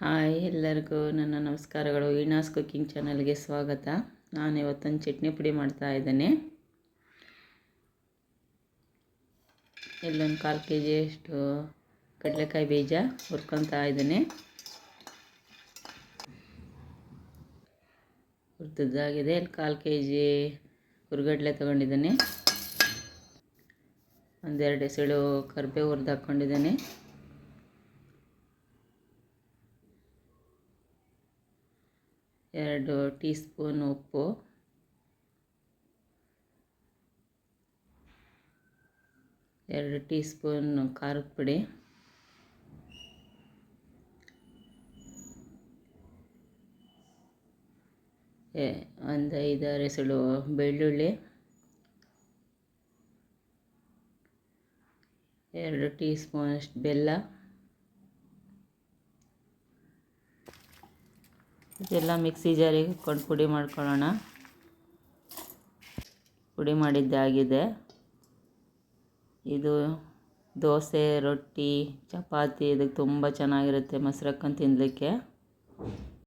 Hi ಎಲ್ಲರಿಗೂ ನನ್ನ ನಮಸ್ಕಾರಗಳು. ವೀಣಾಸ್ ಕುಕ್ಕಿಂಗ್ ಚಾನಲ್ಗೆ ಸ್ವಾಗತ. ನಾನು ಇವತ್ತೊಂದು ಚಟ್ನಿ ಪುಡಿ ಮಾಡ್ತಾ ಇದ್ದೇನೆ. ಇಲ್ಲೊಂದು ಕಾಲು ಕೆ ಜಿಯಷ್ಟು ಕಡಲೆಕಾಯಿ ಬೀಜ ಹುರ್ಕೊತಾ ಇದ್ದೇನೆ. ಹುರಿದಾಗಿದೆ ಇಲ್ಲಿ ಕಾಲು ಕೆ ಜಿ ಹುರ್ಗಡ್ಲೆ ತೊಗೊಂಡಿದ್ದೇನೆ. ಒಂದೆರಡು ಎಸಳು ಕರಿಬೇವು ಹುರಿದು ಹಾಕ್ಕೊಂಡಿದ್ದೇನೆ. ಎರಡು ಟೀ ಸ್ಪೂನ್ ಉಪ್ಪು. ಎರಡು ಟೀ ಸ್ಪೂನ್ ಖಾರದ ಪುಡಿ. ಒಂದು ಐದಾರು ಎಸಳು ಬೆಳ್ಳುಳ್ಳಿ. ಎರಡು ಟೀ ಸ್ಪೂನಷ್ಟು ಬೆಲ್ಲ. ಇದೆಲ್ಲ ಮಿಕ್ಸಿ ಜಾರಿಗೆ ಹಾಕ್ಕೊಂಡು ಪುಡಿ ಮಾಡ್ಕೊಳ್ಳೋಣ. ಪುಡಿ ಮಾಡಿದ್ದಾಗಿದೆ ಇದು ದೋಸೆ, ರೊಟ್ಟಿ, ಚಪಾತಿ ಇದಕ್ಕೆ ತುಂಬ ಚೆನ್ನಾಗಿರುತ್ತೆ ಮೊಸರು ಹಾಕ್ಕೊಂಡು ತಿನ್ನಲಿಕ್ಕೆ